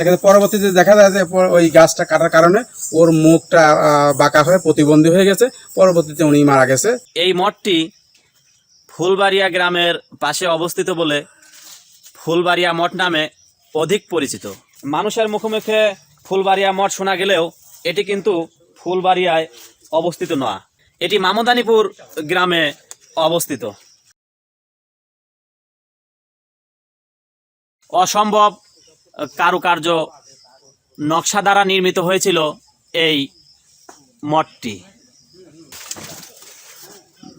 এখানে পরবর্তীতে দেখা যায় যে ওই গাছটা কাটার কারণে ওর মুখটা বাঁকা হয়ে প্রতিবন্ধী হয়ে গেছে। পরবর্তীতে উনি মারা গেছে। এই মঠটি ফুলবাড়িয়া গ্রামের পাশে অবস্থিত বলে ফুলবাড়িয়া মঠ নামে অধিক পরিচিত। মানুষের মুখে মুখে ফুলবাড়িয়া মঠ শোনা গেলেও এটি কিন্তু ফুলবাড়িয়ায় অবস্থিত নয়। এটি মামদানিপুর গ্রামে অবস্থিত। অসম্ভব কারুকার্য নকশা দ্বারা নির্মিত হয়েছিল এই মঠটি।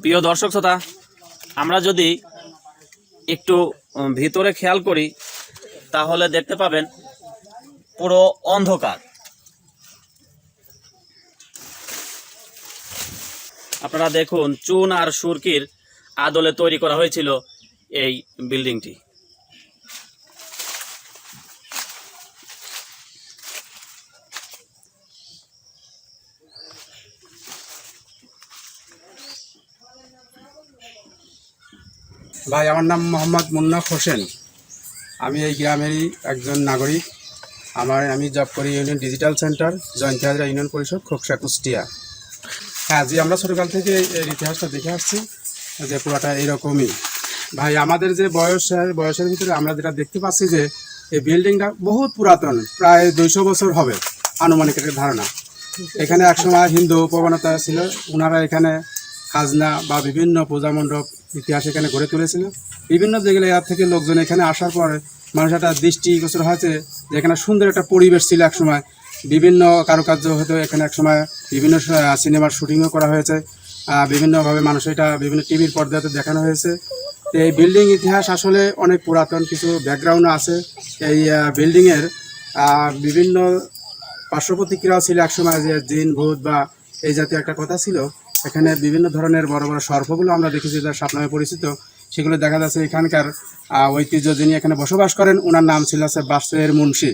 প্রিয় দর্শক শ্রোতা, আমরা যদি একটু ভিতরে খেয়াল করি, তাহলে দেখতে পাবেন পুরো অন্ধকার। আপনারা দেখুন, চুন আর সুরকির আদলে তৈরি করা হয়েছিল এই বিল্ডিংটি। ভাই, আমার নাম মোহাম্মদ মুন্না হোসেন। আমি এই গ্রামেরই একজন নাগরিক। আমার, আমি জব করি union digital centre Jayanti Hazra union পরিষদ, খোকসা কুষ্টিয়া। হ্যাঁ জি, আমরা ছোটোকাল থেকে এর ইতিহাসটা দেখে আসছি যে পুরোটা এরকমই। ভাই, আমাদের যে বয়সের বয়সের ভিতরে আমরা যেটা দেখতে পাচ্ছি যে এই বিল্ডিংটা বহুত পুরাতন, প্রায় দুইশো বছর হবে, আনুমানিক একটা ধারণা। এখানে একসময় হিন্দু প্রবণতা ছিল ওনারা এখানে খাজনা বা বিভিন্ন পূজা মণ্ডপ ইতিহাস এখানে গড়ে তুলেছিল। বিভিন্ন এর থেকে লোকজন এখানে আসার পরে মানুষ একটা দৃষ্টিগোচর হয়েছে যে এখানে সুন্দর একটা পরিবেশ ছিল একসময়। বিভিন্ন কারুকার্য হতো এখানে একসময়। বিভিন্ন সিনেমার শুটিংও করা হয়েছে। বিভিন্নভাবে মানুষ এটা বিভিন্ন টিভির পর্দাতে দেখানো হয়েছে। তো এই বিল্ডিং ইতিহাস আসলে অনেক পুরাতন, কিছু ব্যাকগ্রাউন্ড আছে। এই বিল্ডিংয়ের বিভিন্ন পার্শ্ব প্রতিক্রিয়াও ছিল একসময় যে জিন, ভূত বা এই জাতীয় একটা কথা ছিল। এখানে বিভিন্ন ধরনের বড় বড় সর্পগুলো আমরা দেখেছি যার সাপ নামে পরিচিত। সেগুলো দেখা যাচ্ছে এখানকার ঐতিহ্য যিনি এখানে বসবাস করেন ওনার নাম ছিল আছে বাসের মুন্সি।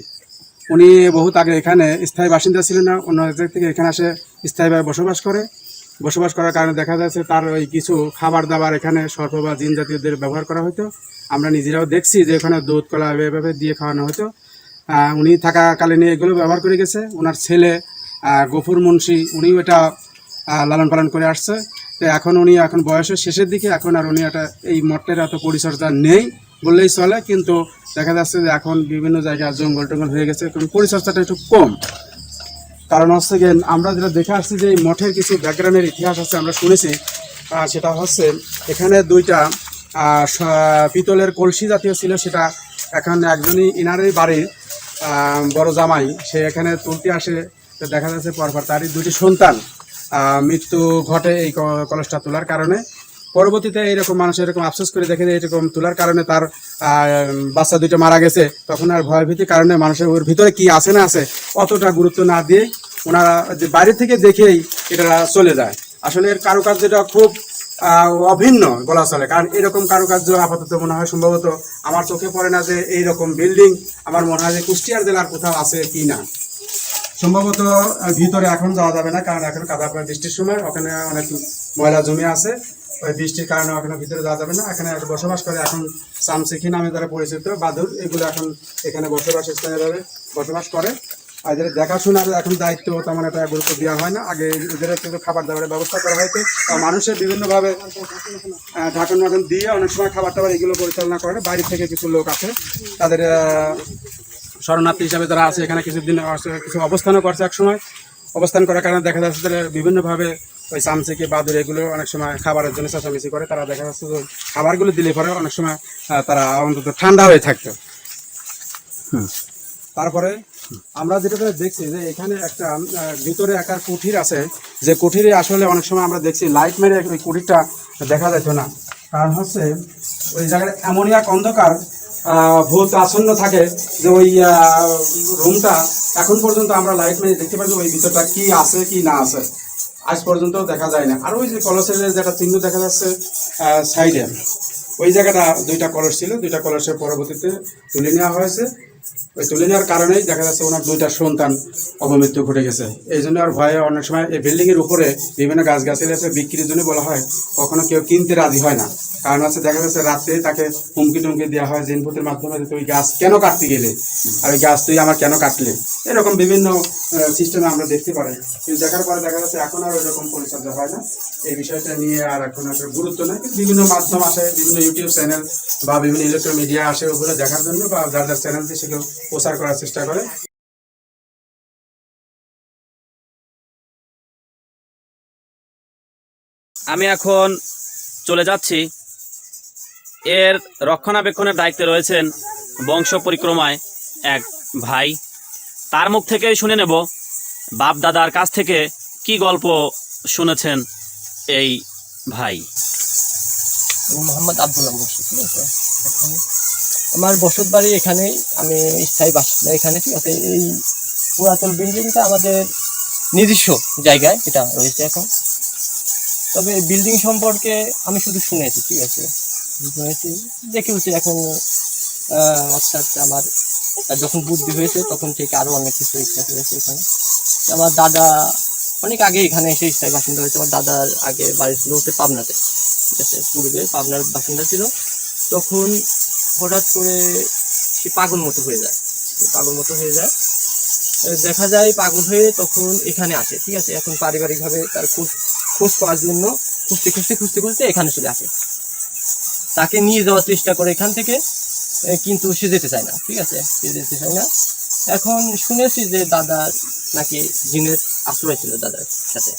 উনি বহুত আগে এখানে স্থায়ী বাসিন্দা ছিলেন না, অন্য থেকে এখানে আসে স্থায়ীভাবে বসবাস করে। বসবাস করার কারণে দেখা যাচ্ছে তার ওই কিছু খাবার দাবার এখানে সর্প বা জিন জাতীয়দের ব্যবহার করা হতো আমরা নিজেরাও দেখছি যে এখানে দুধ, কলা এভাবে দিয়ে খাওয়ানো হতো। উনি থাকাকালীন এগুলো ব্যবহার করে গেছে। ওনার ছেলে গফুর মুন্সি, উনিও এটা লালন পালন করে আসছে। তো এখন উনি এখন বয়সের শেষের দিকে, এখন আর উনি একটা এই মঠের এত পরিচর্যা নেই বললেই চলে। কিন্তু দেখা যাচ্ছে যে এখন বিভিন্ন জায়গায় জঙ্গল টঙ্গল হয়ে গেছে, এখন পরিচর্যাটা একটু কম। কারণ হচ্ছে গিয়ে, আমরা যেটা দেখে আসছি যে এই মঠের কিছু ব্যাকগ্রাউন্ডের ইতিহাস আছে, আমরা শুনেছি। সেটা হচ্ছে, এখানে দুইটা পিতলের কলসি জাতীয় ছিল, সেটা এখন একজনই ইনারই বাড়ির বড় জামাই। সে এখানে তুলতে আসে দেখা যাচ্ছে পরপর তারই দুটি সন্তান। মৃত্যু ঘটে এই কলসটা তোলার কারণে। পরবর্তীতে এরকম মানুষ এরকম আফসোস করে দেখে যে এরকম তোলার কারণে তার বাচ্চা দুইটা মারা গেছে, তখন আর ভয় ভীতির কারণে মানুষের ওর ভিতরে কি আছে না আছে অতটা গুরুত্ব না দিয়ে ওনারা যে বাইরে থেকে দেখেই এটা চলে যায়। আসলে এর কারুকার্যটা খুব অভিন্ন বলা চলে। কারণ এরকম কারুকার্য আপাতত মনে হয় সম্ভবত আমার চোখে পড়ে না যে এইরকম বিল্ডিং, আমার মনে হয় যে কুষ্টিয়ার জেলার কোথাও আছে কি না। সম্ভবত ভিতরে এখন যাওয়া যাবে না, কারণ এখন কাদা পড়া বৃষ্টির সময়, ওখানে অনেক ময়লা জমি আছে। ওই বৃষ্টির কারণে ওখানে ভিতরে যাওয়া যাবে না। এখানে বসবাস করে এখন সামসিখি নামে যারা পরিচিত বাদুর এগুলো এখন এখানে বসবাস স্থানীয়ভাবে বসবাস করে। আর এদের দেখাশোনার এখন দায়িত্ব তেমন একটা গুরুত্ব দেওয়া হয় না। আগে এদের কিন্তু খাবার দাবারের ব্যবস্থা করা হয়েছে। আর মানুষের বিভিন্নভাবে ঢাকন মাখন দিয়ে অনেক সময় খাবার টাবার এগুলো পরিচালনা করে বাইরে থেকে কিছু লোক আছে। তাদের শরণার্থী হিসাবে তারা আছে, এখানে কিছুদিন কিছু অবস্থানও করছে এক সময়। অবস্থান করার কারণে দেখা যাচ্ছে তারা বিভিন্নভাবে ওই চামচিকি বাদুর এগুলো অনেক সময় খাবারের জন্য চেঁচামেচি করে। তারা দেখা যাচ্ছে যে খাবারগুলো দিলে পরে অনেক সময় তারা অন্তত ঠান্ডা হয়ে থাকতো। তারপরে আমরা যেটা দেখছি যে এখানে একটা ভিতরে একটা কুঠির আছে। যে কুঠিরে আসলে অনেক সময় আমরা দেখছি লাইট মেরে ওই কুঠিরটা দেখা যেত না। কারণ হচ্ছে ওই জায়গায় এক অন্ধকার ভূত আসন্ন থাকে যে ওই রুমটা, এখন পর্যন্ত আমরা লাইট মেরে দেখতে পাচ্ছি ওই ভিতরটা কী আছে, কি না আছে। আজ পর্যন্ত দেখা যায় না। আর ওই যে কলসের যেটা চিহ্ন দেখা যাচ্ছে সাইডে ওই জায়গাটা দুইটা কলস ছিল, দুইটা কলসের পরবর্তীতে তুলে নেওয়া হয়েছে। ওই তুলে নেওয়ার কারণেই দেখা যাচ্ছে ওনার দুইটা সন্তান অপমৃত্যু ঘটে গেছে। এই জন্য আর ভয়ে অনেক সময় এই বিল্ডিংয়ের উপরে বিভিন্ন গাছ গাছালি আছে, বিক্রির জন্য বলা হয়, কখনো কেউ কিনতে রাজি হয় না। কারণ হচ্ছে দেখা যাচ্ছে রাত্রে তাকে হুমকি টুমকি দেওয়া হয় জিনপুতের মাধ্যমে তুই গাছ কেন কাটতে গেলে? আর ওই গাছ তুই আমার কেন কাটলে? এরকম বিভিন্ন সিস্টেমে আমরা দেখতে পারি। কিন্তু দেখার পরে দেখা যাচ্ছে এখন আর ওইরকম পরিচর্যা হয় না। এই বিষয়টা নিয়ে আর এখন আর গুরুত্ব নেই। বিভিন্ন মাধ্যম আসে বিভিন্ন ইউটিউব চ্যানেল বা বিভিন্ন ইলেকট্রনিক মিডিয়া আসে ওগুলো দেখার জন্য বা যার যার চ্যানেল সেগুলো প্রচার করার চেষ্টা করে। আমি এখন চলে যাচ্ছি। এর রক্ষণাবেক্ষণের দায়িত্বে রয়েছেন বংশ পরিক্রমায় এক ভাই। তার মুখ থেকেই শুনে নেব বাপ দাদার কাছ থেকে কি গল্প শুনেছেন এই ভাই। মোহাম্মদ আব্দুল্লাহ মুর্শিদ ঠিক আছে? এখন আমার বসত বাড়ি এখানেই, আমি স্থায়ী বাসিন্দা এখানে, ঠিক আছে? এই পুরাতন বিল্ডিংটা আমাদের নিজস্ব জায়গায় এটা রয়েছে এখন। তবে বিল্ডিং সম্পর্কে আমি শুধু শুনেছি, ঠিক আছে? শুনেছি দেখেওছি এখন অর্থাৎ আমার যখন বুদ্ধি হয়েছে, তখন থেকে আরও অনেক কিছু ইচ্ছা করেছে এখানে। আমার দাদা অনেক আগে এখানে এসে স্থায়ী বাসিন্দা হয়েছে, আমার দাদার আগে বাড়ি ছিল হচ্ছে পাবনাতে, ঠিক আছে? পূর্বে পাবনার বাসিন্দা ছিল। তখন হঠাৎ করে সে পাগল মতো হয়ে যায়। পাগল মতো হয়ে যায়। দেখা যায় পাগল হয়ে তখন এখানে আসে, ঠিক আছে? এখন পারিবারিকভাবে তার খোঁজ খোঁজ পাওয়ার জন্য খুঁজতে খুঁজতে খুঁজতে খুঁজতে এখানে চলে আসে। তাকে নিয়ে যাওয়ার চেষ্টা করে এখান থেকে কিন্তু সে যেতে চায় না, ঠিক আছে? সে যেতে চায় না। এখন শুনেছি যে দাদার নাকি জিনের আশ্রয় ছিল দাদার সাথে।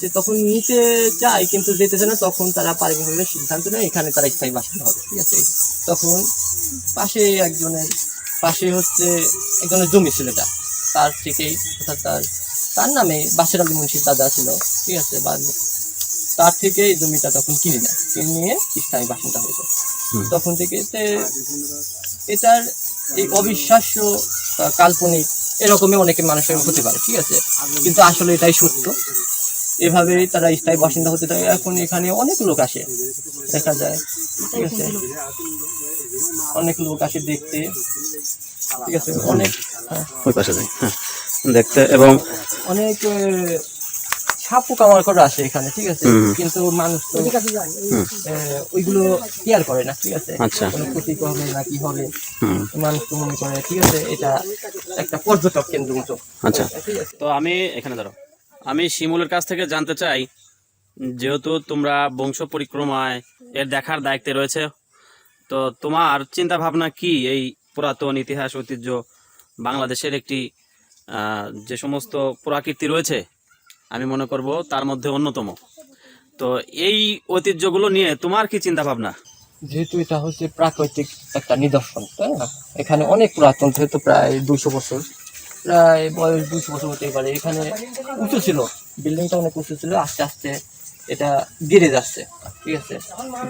সে তখন নিতে চায়, কিন্তু যেতে চায় না, তখন তারা পারিবারিকভাবে সিদ্ধান্ত নেয়, এখানে তারা স্থায়ী বাসিন্দা হবে, ঠিক আছে? তখন পাশে একজনের পাশে হচ্ছে একজনের জমি ছিল এটা। তার থেকেই অর্থাৎ তার তার নামে বাসের আলী মুন্সির দাদা ছিল ঠিক আছে? বা তার থেকে এই জমিটা তখন কিনে নেয়। কিনে নিয়ে স্থায়ী বাসিন্দা হয়েছে। তখন থেকে এতে এটার এই অবিশ্বাস্য কাল্পনিক এরকমই অনেকে মানুষের হতে পারে ঠিক আছে? কিন্তু আসলে এটাই সত্য। এভাবেই তারা স্থায়ী বাসিন্দা হতে থাকে। এখন এখানে অনেক লোক আসে দেখা যায়। ঠিক আছে? অনেক লোক আসে দেখতে। ঠিক আছে? অনেক হ্যাঁ, ওই পাশে যাই হ্যাঁ। দেখতে এবং অনেক আহ, সাপ পোকামাকড় করে আসে এখানে ঠিক আছে? কিন্তু মানুষ তো ওইগুলো কেয়ার করে না ঠিক আছে? আচ্ছা। কোনো ক্ষতি হবে না কি হবে? মানুষ তো মনে করে ঠিক আছে? এটা একটা পর্যটক কেন্দ্র মতো। আচ্ছা। তো আমি এখানে ধরো আমি শিমুলের কাছ থেকে জানতে চাই যেহেতু তোমরা বংশ পরিক্রমায় এর দেখার দায়িত্বে রয়েছে, তো তোমার চিন্তা ভাবনা কি এই পুরাতন ইতিহাস ঐতিহ্য বাংলাদেশের একটি যে সমস্ত পুরাকীর্তি রয়েছে, আমি মনে করব তার মধ্যে অন্যতম। তো এই ঐতিহ্যগুলো নিয়ে তোমার কি চিন্তা ভাবনা যেহেতু এটা হচ্ছে প্রাকৃতিক একটা নিদর্শন, তাই না? এখানে অনেক পুরাতন, যেহেতু প্রায় দুশো বছর, প্রায় বয়স দুশো বছর হতে পারে। এখানে উঁচু ছিল, বিল্ডিংটা অনেক উঁচু ছিল, আস্তে আস্তে এটা গেড়ে যাচ্ছে, ঠিক আছে?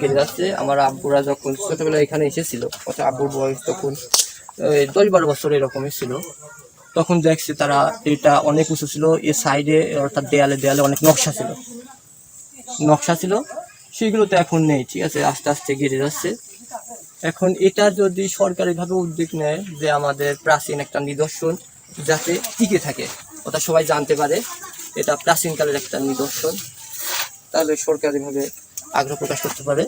গেড়ে যাচ্ছে, আমার আব্বুরা যখন ছোটবেলায় এখানে এসেছিল, অর্থাৎ আব্বুর বয়স তখন দশ বারো বছর এরকমই ছিল, তখন দেখছি তারা এটা অনেক উঁচু ছিল এর সাইডে, অর্থাৎ দেয়ালে দেয়ালে অনেক নকশা ছিল। নকশা ছিল, সেগুলো তো এখন নেই, ঠিক আছে? আস্তে আস্তে গেড়ে যাচ্ছে। এখন এটা যদি সরকারিভাবে উদ্যোগ নেয় যে আমাদের প্রাচীন একটা নিদর্শন যাতে টিকে থাকে ওটা সবাই জানতে পারে, এটা প্রাচীনকালের একটা নিদর্শন। তাহলে সরকারিভাবে আগ্রহ প্রকাশ করতে পারে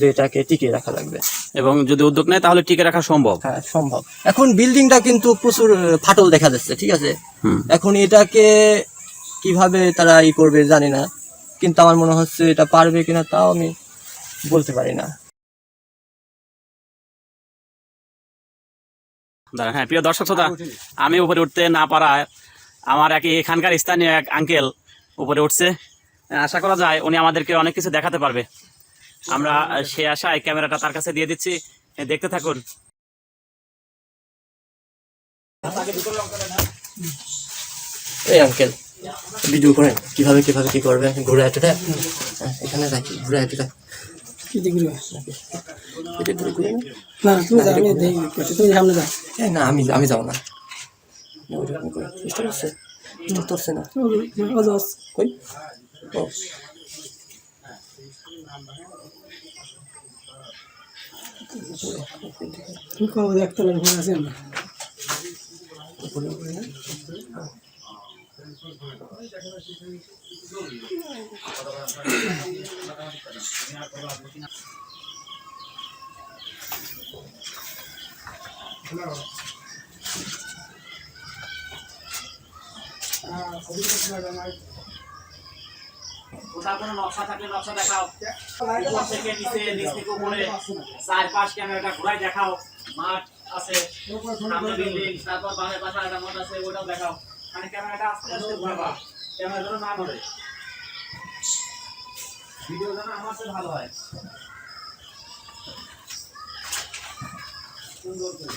যে এটাকে টিকিয়ে রাখা লাগবে। এবং যদি উদ্যোগ নেয় তাহলে টিকে রাখা সম্ভব। হ্যাঁ সম্ভব। এখন বিল্ডিংটা কিন্তু প্রচুর ফাটল দেখা যাচ্ছে ঠিক আছে? এখন এটাকে কীভাবে তারা ই করবে জানি না কিন্তু আমার মনে হচ্ছে এটা পারবে কিনা তাও আমি বলতে পারি না। হ্যাঁ প্রিয় দর্শক শ্রোতা আমি উপরে উঠতে না পারায় আমার এক এখানকার স্থানীয় এক আঙ্কেল উপরে উঠছে। আশা করা যায় উনি আমাদেরকে অনেক কিছু দেখাতে পারবে আমরা সে আশায় ক্যামেরাটা তার কাছে দিয়ে দিচ্ছি দেখতে থাকুন এই আঙ্কেল ভিডিও করেন কীভাবে কীভাবে কি করবে ঘুরে হ্যাঁ, এখানে রাখি ঘুরে না? যাও আমি করছি যাব না না, ওইরকম করে। স্টার্ট হচ্ছে স্টার্ট হচ্ছে না কই ও কি করব দেখতে পারেন ঘুরে আছেন না কোথাও কোনো নকশা থাকলে নকশা দেখাও। উপর থেকে নিচে, নিচ থেকে উপরে চার পাঁচ ক্যামেরাটা ঘুরাই দেখাও। মাঠ আছে, সামনে বিল্ডিং, তারপর বামে পাশে একটা মাঠ আছে, ওটাও দেখাও। মানে ক্যামেরাটা আস্তে আস্তে ঘুরাবা ক্যামেরা যেন না ধরে ভিডিও যেন আমার চেয়ে ভালো হয়। সুন্দর করে।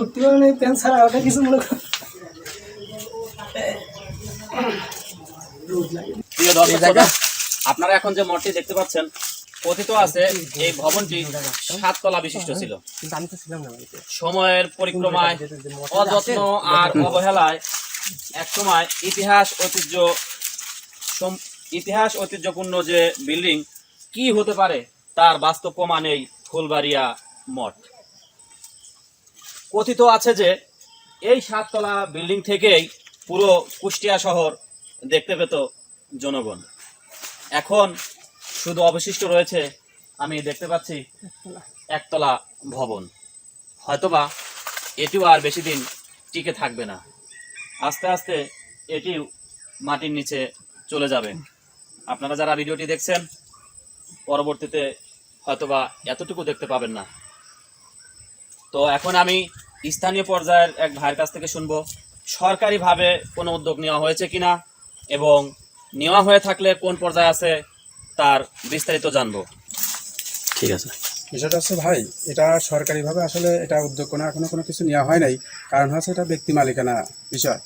উঠতে পারে না ছাড়া ওটা কিছু মনে আপনারা এখন যে মঠটি দেখতে পাচ্ছেন কথিত আছে এই ভবনটি সাততলা বিশিষ্ট ছিল। কিন্তু আমি তো ছিলাম না বাড়িতে সময়ের পরিক্রমায় অযত্ন আর অবহেলায় একসময় ইতিহাস ঐতিহ্য ইতিহাস ঐতিহ্যপূর্ণ যে বিল্ডিং কি হতে পারে? তার বাস্তব প্রমাণ এই ফুলবাড়িয়া মঠ। কথিত আছে যে এই সাততলা বিল্ডিং থেকেই পুরো কুষ্টিয়া শহর দেখতে পেত জনগণ। এখন শুধু অবশিষ্ট রয়েছে আমি দেখতে পাচ্ছি একতলা ভবন। হয়তোবা এটিও আর বেশি দিন টিকে থাকবে না। আস্তে আস্তে এটিও মাটির নিচে চলে যাবে। আপনারা যারা ভিডিওটি দেখছেন পরবর্তীতে হয়তোবা এতটুকু দেখতে পাবেন না। তো এখন আমি স্থানীয় পর্যায়ের এক ভাইয়ের কাছ থেকে শুনব সরকারিভাবে কোনো উদ্যোগ নেওয়া হয়েছে কিনা এবং নেওয়া হয়ে থাকলে কোন পর্যায়ে আছে তার বিস্তারিত জানব। ঠিক আছে। বিষয়টা হচ্ছে ভাই এটা সরকারিভাবে আসলে এটা উদ্যোগ কোনো এখনও কোনো কিছু নেওয়া হয় নাই। কারণ হচ্ছে এটা ব্যক্তি মালিকানা বিষয়।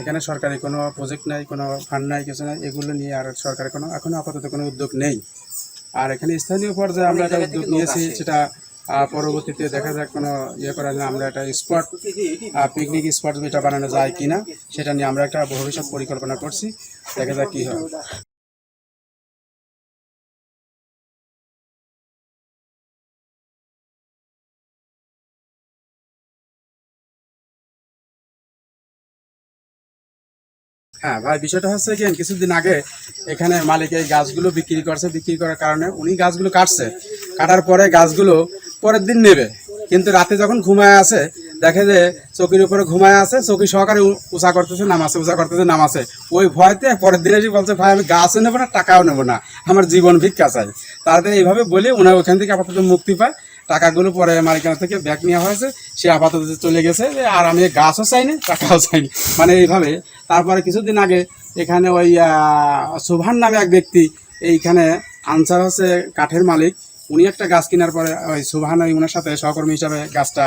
এখানে সরকারি কোনো প্রজেক্ট নাই কোনো ফান্ড নাই কিছু নাই এগুলো নিয়ে আর সরকারি কোনো এখনও আপাতত কোনো উদ্যোগ নেই। আর এখানে স্থানীয় পর্যায়ে আমরা একটা উদ্যোগ নিয়েছি সেটা পরবর্তীতে দেখা যাক কোনো ইয়ে করা যায় আমরা একটা স্পট পিকনিক স্পট যেটা বানানো যায় কিনা সেটা নিয়ে আমরা একটা ভবিষ্যৎ পরিকল্পনা করছি দেখা যাক কী হয়। হ্যাঁ ভাই, বিষয়টা হচ্ছে কি, কিছুদিন আগে এখানে মালিক এই গাছগুলো বিক্রি করছে, বিক্রি করার কারণে উনি গাছগুলো কাটছে। কাটার পরে গাছগুলো পরের দিন নেবে। কিন্তু রাতে যখন ঘুমায় আছে, দেখে যে চকির উপরে ঘুমায় আছে, চকি সহকারে উ- উঁচা করতেছে নামাছে উঁচা করতেছে নামাছে ওই ভয়তে পরের দিন বলছে, ভাই, আমি গাছও নেব না, টাকাও নেব না। আমার জীবন ভিক্ষা চাই। তাদের এইভাবে বলে ওনার ওখান থেকে আপাতত মুক্তি পায়। টাকাগুলো পরে মালিকানা থেকে ব্যাগ নেওয়া হয়েছে। সে আপাতত চলে গেছে। আর আমি গাছও চাইনি, টাকাও চাইনি। মানে এইভাবে তারপরে কিছুদিন আগে এখানে ওই সুভান নামে এক ব্যক্তি এইখানে আনসার হচ্ছে কাঠের মালিক, উনি একটা গাছ কেনার পরে ওই সুভান ওই ওনার সাথে সহকর্মী হিসাবে গাছটা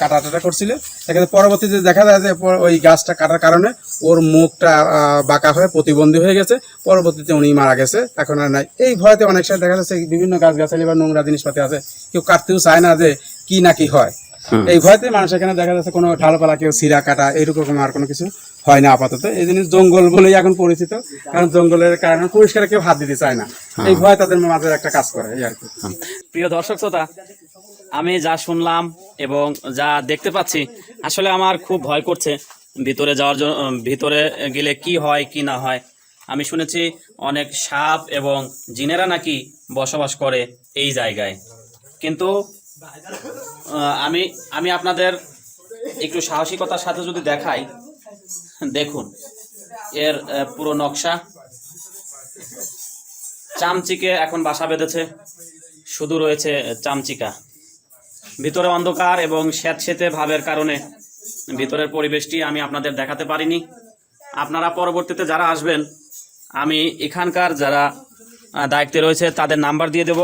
কাটাটাটা করছিল। সেখানে পরবর্তীতে দেখা যায় যে ওই গাছটা কাটার কারণে ওর মুখটা বাঁকা হয়ে প্রতিবন্ধী হয়ে গেছে। পরবর্তীতে উনি মারা গেছে। এখন আর নাই। এই ভয়তে অনেক সময় দেখা যাচ্ছে বিভিন্ন গাছ গাছালি বা নোংরা জিনিসপাতি আছে। কেউ কাটতেও চায় না যে কি না কি হয়। এই ভয়তে মানুষ এখানে দেখা যাচ্ছে কোনো ঢালপালা কেউ সিরা কাটা এরকম আর কোনো কিছু হয় না আপাতত। এই জিনিস জঙ্গল বলেই এখন পরিচিত। কারণ জঙ্গলের কারণে পরিষ্কার কেউ হাত দিতে চায় না। এই ভয় তাদের মাঝে একটা কাজ করে এই আর কি। প্রিয় দর্শক শ্রোতা আমি যা শুনলাম এবং যা দেখতে পাচ্ছি, আসলে আমার খুব ভয় করছে ভিতরে যাওয়ার জন্য ভিতরে গেলে কি হয়, কি না হয়। আমি শুনেছি অনেক সাপ এবং জিনেরা নাকি বসবাস করে এই জায়গায়। কিন্তু আমি আমি আপনাদের একটু সাহসিকতার সাথে যদি দেখাই, দেখুন, এর পুরো নকশা। চামচিকে এখন বাসা বেঁধেছে, শুধু রয়েছে চামচিকা। ভিতরে অন্ধকার এবং স্যাঁতসেঁতে ভাবের কারণে ভিতরের পরিবেশটি আমি আপনাদের দেখাতে পারিনি। আপনারা পরবর্তীতে যারা আসবেন, আমি এখানকার যারা দায়িত্বে রয়েছে তাদের নাম্বার দিয়ে দেব।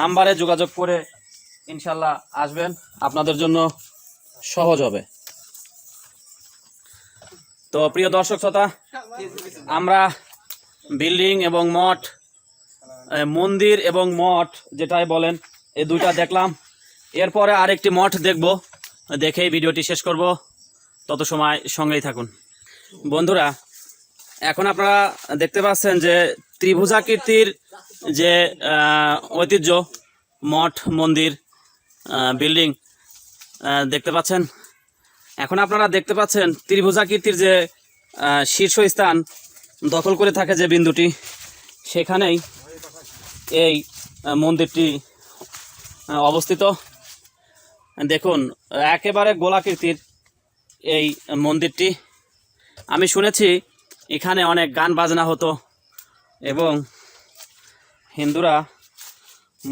নাম্বারে যোগাযোগ করে ইনশাল্লাহ আসবেন। আপনাদের জন্য সহজ হবে। তো প্রিয় দর্শক শ্রোতা, আমরা বিল্ডিং এবং মঠ মন্দির এবং মঠ যেটাই বলেন এই দুইটা দেখলাম। এরপরে আরেকটি মঠ দেখব। দেখেই ভিডিওটি শেষ করব। তত সময় সঙ্গেই থাকুন। বন্ধুরা, এখন আপনারা দেখতে পাচ্ছেন যে ত্রিভুজাকৃতির যে ঐতিহ্য, মঠ, মন্দির বিল্ডিং দেখতে পাচ্ছেন। এখন আপনারা দেখতে পাচ্ছেন ত্রিভুজাকৃতির যে শীর্ষস্থান দখল করে থাকে যে বিন্দুটি, সেখানেই এই মন্দিরটি অবস্থিত। দেখুন, একেবারে গোলাকৃতির এই মন্দিরটি। আমি শুনেছি এখানে অনেক গান বাজনা হতো এবং হিন্দুরা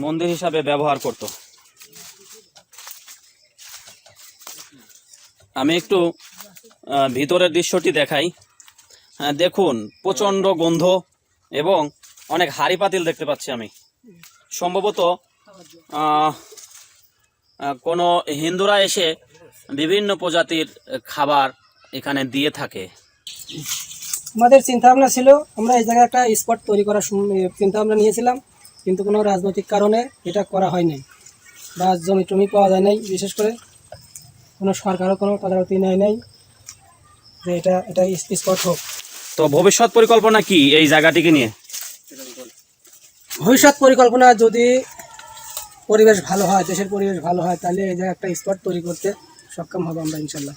মন্দির হিসাবে ব্যবহার করত। আমি একটু ভিতরের দৃশ্যটি দেখাই। দেখুন, প্রচণ্ড গন্ধ এবং অনেক হাড়ি পাতিল দেখতে পাচ্ছি আমি। সম্ভবত কোনো হিন্দুরা এসে বিভিন্ন প্রজাতির খাবার এখানে দিয়ে থাকে। আমাদের চিন্তা ভাবনা ছিল আমরা এই জায়গায় একটা স্পট তৈরি করার চিন্তা ভাবনা নিয়েছিলাম কিন্তু কোনো রাজনৈতিক কারণে এটা করা হয়নি বা জমি টমি পাওয়া যায় নাই বিশেষ করে কোনো সরকারও কোনো তদারকি নেয় নাই যে এটা এটা স্পট হোক। তো ভবিষ্যৎ পরিকল্পনা কি এই জায়গাটিকে নিয়ে? ভবিষ্যৎ পরিকল্পনা যদি পরিবেশ ভালো হয়, দেশের পরিবেশ ভালো হয়, তাহলে এই জায়গায় একটা স্পট তৈরি করতে সক্ষম হব আমরা ইনশাল্লাহ।